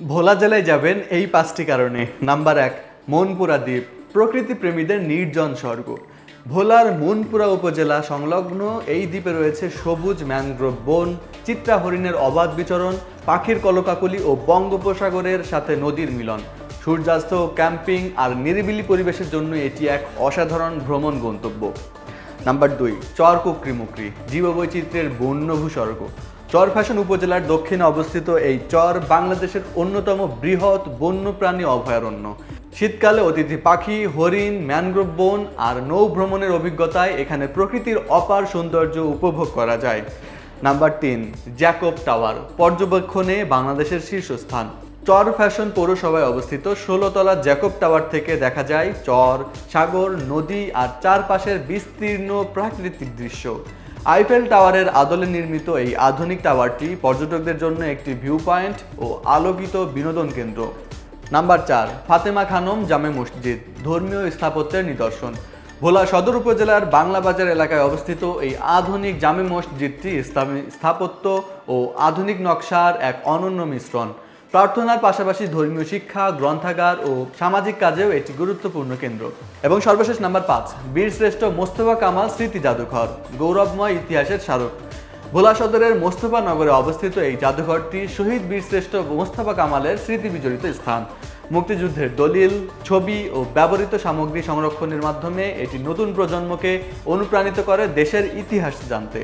ভোলা জেলায় যাবেন এই পাঁচটি কারণে। নাম্বার এক, মনপুরা দ্বীপ, প্রকৃতি প্রেমীদের নির্জন স্বর্গ। ভোলার মনপুরা উপজেলা সংলগ্ন এই দ্বীপে রয়েছে সবুজ ম্যানগ্রোভ বন চিত্রা হরিণের অবাধ বিচরণ, পাখির কলকাকলি ও বঙ্গোপসাগরের সাথে নদীর মিলন। সূর্যাস্ত, ক্যাম্পিং আর নিরিবিলি পরিবেশের জন্য এটি এক অসাধারণ ভ্রমণ গন্তব্য। নাম্বার দুই চর কুকরি মুকরি, জীববৈচিত্র্যের বন্য ভূস্বর্গ চর ফ্যাশন উপজেলার দক্ষিণে অবস্থিত এই চর বাংলাদেশের অন্যতম বৃহৎ বন্যপ্রাণী অভয়ারণ্য। শীতকালে অতিথি পাখি, হরিণ, ম্যানগ্রোভ বন আর নৌ ভ্রমণের অভিজ্ঞতায় এখানে প্রকৃতির অপার সৌন্দর্য উপভোগ করা যায়। নাম্বার তিন, জ্যাকব টাওয়ার, পর্যবেক্ষণে বাংলাদেশের শীর্ষস্থান। চর ফ্যাশন পৌরসভায় অবস্থিত ষোলোতলা জ্যাকব টাওয়ার থেকে দেখা যায় চর, সাগর, নদী আর চারপাশের বিস্তীর্ণ প্রাকৃতিক দৃশ্য। আইফেল টাওয়ারের আদলে নির্মিত এই আধুনিক টাওয়ারটি পর্যটকদের জন্য একটি ভিউ পয়েন্ট ও আলোকিত বিনোদন কেন্দ্র। নাম্বার চার, ফাতেমা খানম জামে মসজিদ, ধর্মীয় স্থাপত্যের নিদর্শন। ভোলা সদর উপজেলার বাংলা বাজার এলাকায় অবস্থিত এই আধুনিক জামে মসজিদটি ইসলামী স্থাপত্য ও আধুনিক নকশার এক অনন্য মিশ্রণ। প্রার্থনার পাশাপাশি ধর্মীয় শিক্ষা, গ্রন্থাগার ও সামাজিক কাজেও এটি গুরুত্বপূর্ণ কেন্দ্র। এবং সর্বশেষ নাম্বার পাঁচ বীরশ্রেষ্ঠ মোস্তফা কামাল স্মৃতি জাদুঘর, গৌরবময় ইতিহাসের স্মারক। ভোলা সদরের মোস্তফা নগরে অবস্থিত এই জাদুঘরটি শহীদ বীরশ্রেষ্ঠ মোস্তফা কামালের স্মৃতি বিজড়িত স্থান। মুক্তিযুদ্ধের দলিল, ছবি ও ব্যবহৃত সামগ্রী সংরক্ষণের মাধ্যমে এটি নতুন প্রজন্মকে অনুপ্রাণিত করে দেশের ইতিহাস জানতে।